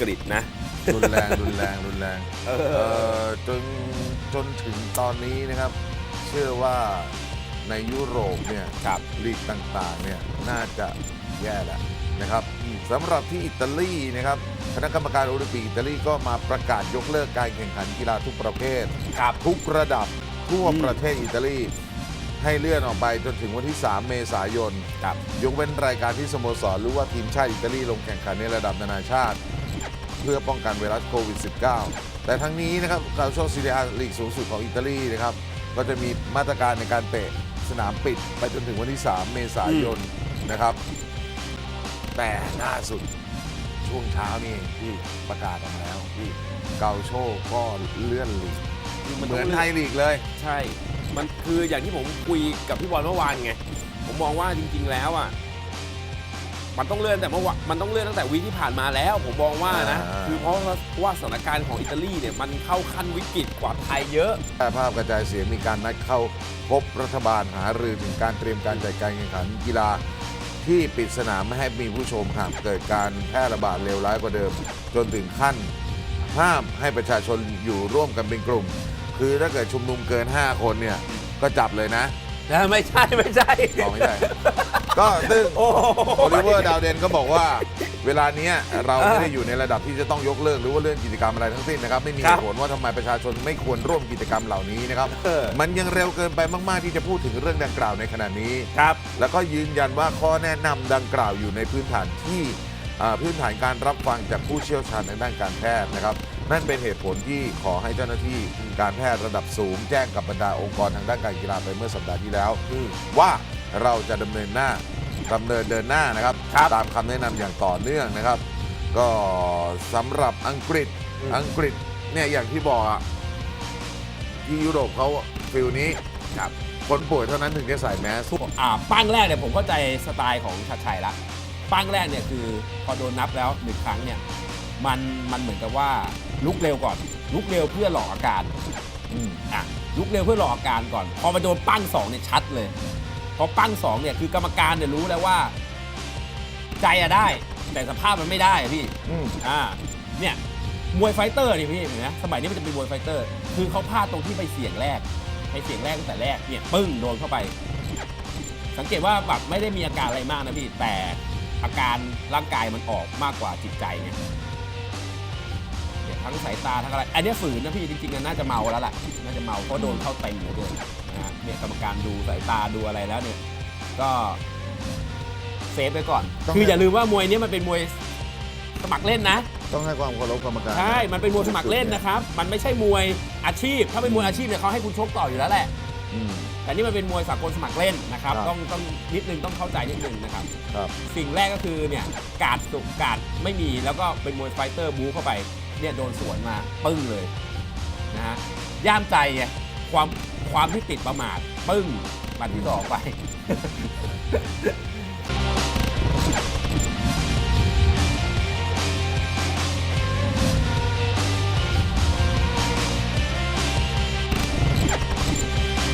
กฤษนะ รุนแรงรุนแรงรุนแรงเอเอ่อจนจนถึงตอนนี้นะครับ เชื่อว่าในยุโรปเนี่ยครับ ลีกต่างๆเนี่ยน่าจะแย่แล้วนะครับสำหรับที่อิตาลีนะครับคณะกรรมการโอลิมปิกอิตาลีก็มาประกาศยกเลิกการแข่งขันกีฬาทุกประเภท ครับ ทุกระดับทั่วอืมประเทศอิตาลี ให้เลื่อนออกไปจนถึงวันที่ 3 เมษายนครับยกเว้นรายการที่สโมสรหรือว่าทีมชาติอิตาลีลงแข่งขันในระดับนานาชาติ เพื่อป้องกันไวรัสโควิด -19 แต่ทั้งนี้นะครับการโชซีเรียลีกสูงสุดของอิตาลีนะครับก็จะมีมาตรการในการเตะสนามปิดไปจนถึงวันที่ 3 เมษายนนะครับ แต่ล่าสุดช่วงเช้านี่อืมประกาศออกมาแล้วอืมเกาโชก็เลื่อนลีก คือเหมันมืต้ออนงไทยลีกเลย ใช่ มันคืออย่างที่ผมคุยกับพี่บอลเมื่อวานไง ผมมองว่าจริง ๆ แล้วอะ มันต้องเลื่อนแต่เมื่อวานมันต้องเลื่อนตั้งแต่วีคที่ผ่านมาแล้ว ผมมองว่านะ อ่า คือเพราะว่าสถานการณ์ของอิตาลีเนี่ยมันเข้าขั้นวิกฤตกว่าไทยเยอะแพร่ภาพกระจายเสียงมีการนัดเข้าพบรัฐบาลหารือถึงการเตรียมการจัดการแข่งขันกีฬา ที่ปิดสนามไม่ให้มีผู้ชมหากเกิดการแพร่ระบาดเลวร้ายกว่าเดิม จนถึงขั้น ห้ามให้ประชาชนอยู่ร่วมกันเป็นกลุ่ม คือถ้าเกิดชุมนุมเกิน 5 คนเนี่ย ก็จับเลยนะไม่ใช่ไม่ใช่เอาไม่ใช่ ก็ซึ่งโอ้โอลิเวอร์ดาวเดนก็บอกว่า เวลาเนี้ยเราเออไม่ได้อยู่ในระดับที่จะต้องยกเลิกหรือว่าเลื่อนกิจกรรมอะไรทั้งสิ้นนะครับ ไม่มีคเหรับตุผลว่าทำไมประชาชนไม่ควรร่วมกิจกรรมเหล่านี้นะครับ เออ มันยังเร็วเกินไปมาก ๆ ที่จะพูดถึงเรื่องดังกล่าวในขณะนี้ ครับ แล้วก็ยืนยันว่าข้อแนะนำดังกล่าวอยู่ในพื้นฐานที่อ่าพื้นฐานการรับฟังจากผู้เชี่ยวชาญทางด้านการแพทย์นะครับ นั่นเป็นเหตุผลที่ขอให้เจ้าหน้าที่การแพทย์ระดับสูง แจ้งกับบรรดาองค์กรทางด้านการกีฬาไปเมื่อสัปดาห์ที่แล้วอืมว่าเราจะดำเนินหน้าดำเนินเดินหน้านะครับครับตามคำแนะนำอย่างต่อเนื่องนะครับ ก็สำหรับอังกฤษอืมอังกฤษเนี่ยอย่างที่บอกอะที่ยุโรปเขาฟิลนี้ครับคนป่วยเท่านั้นถึงจะใส่แมสอ่าปั้งแรกเนี่ยผมเข้าใจสไตล์ของชัดชัยละปั้งแรกเนี่ยคือพอโดนนับแล้วหนึ่งครั้งเนี่ย มันมันเหมือนกับว่าลุกเร็วก่อน ลุกเร็วเพื่อหลอกอาการอืมอะลุกเร็วเพื่อหลอกอาการก่อน พอมาโดนปั้งสองเนี่ยชัดเลย พอปั้งสองเนี่ยคือกรรมการเนี่ยรู้แล้วว่า ใจอะได้ แต่สภาพมันไม่ได้อะพี่อืมอ่าเนี่ยมวยไฟเตอร์นี่พี่เห็นไหมสมัยนี้มันจะเป็นมวยไฟเตอร์ คือเขาพลาดตรงที่ไปเสี่ยงแรกไปเสี่ยงแรกตั้งแต่แรกเนี่ยปึ้งโดนเข้าไป สังเกตว่าแบบไม่ได้มีอาการอะไรมากนะพี่แต่อาการร่างกายมันออกมากกว่าจิตใจไงเนี่ย ทั้งสายตาทั้งอะไร อันเนี้ยฝืนนะพี่จริงๆอะน่าจะเมาแล้วล่ะ น่าจะเมาเพราะโดนเข้าเต็มเหลยเกินนะฮะเนี่ยกรรมการดูสายตาดูอะไรแล้วเนี่ย ก็เซฟไว้ก่อนต้องคืออย่าลืมว่ามวยเนี้ยมันเป็นมวยสมัครเล่นนะ ต้องให้ความเคารพกรรมการ ใช่ มันเป็นมวยสมัครเล่นนะครับ มันไม่ใช่มวยอาชีพ ถ้าเป็นมวยอาชีพเนี่ยเขาให้คุณชกต่ออยู่แล้วแหละอืมแต่นี่มันเป็นมวยสากลสมัครเล่นนะครับครับ ต้องต้องนิดนึงต้องเข้าใจนิดนึงนะครับครับสิ่งแรกก็คือเนี่ยการดสุกการดไม่มีแล้วก็เป็นมวยไฟเตอร์บูเข้าไป เนี่ยโดนสวนมาปึ้งเลยนะฮะย่ามใจไงความความที่ติดประมาทปึ้งบันที่สองไป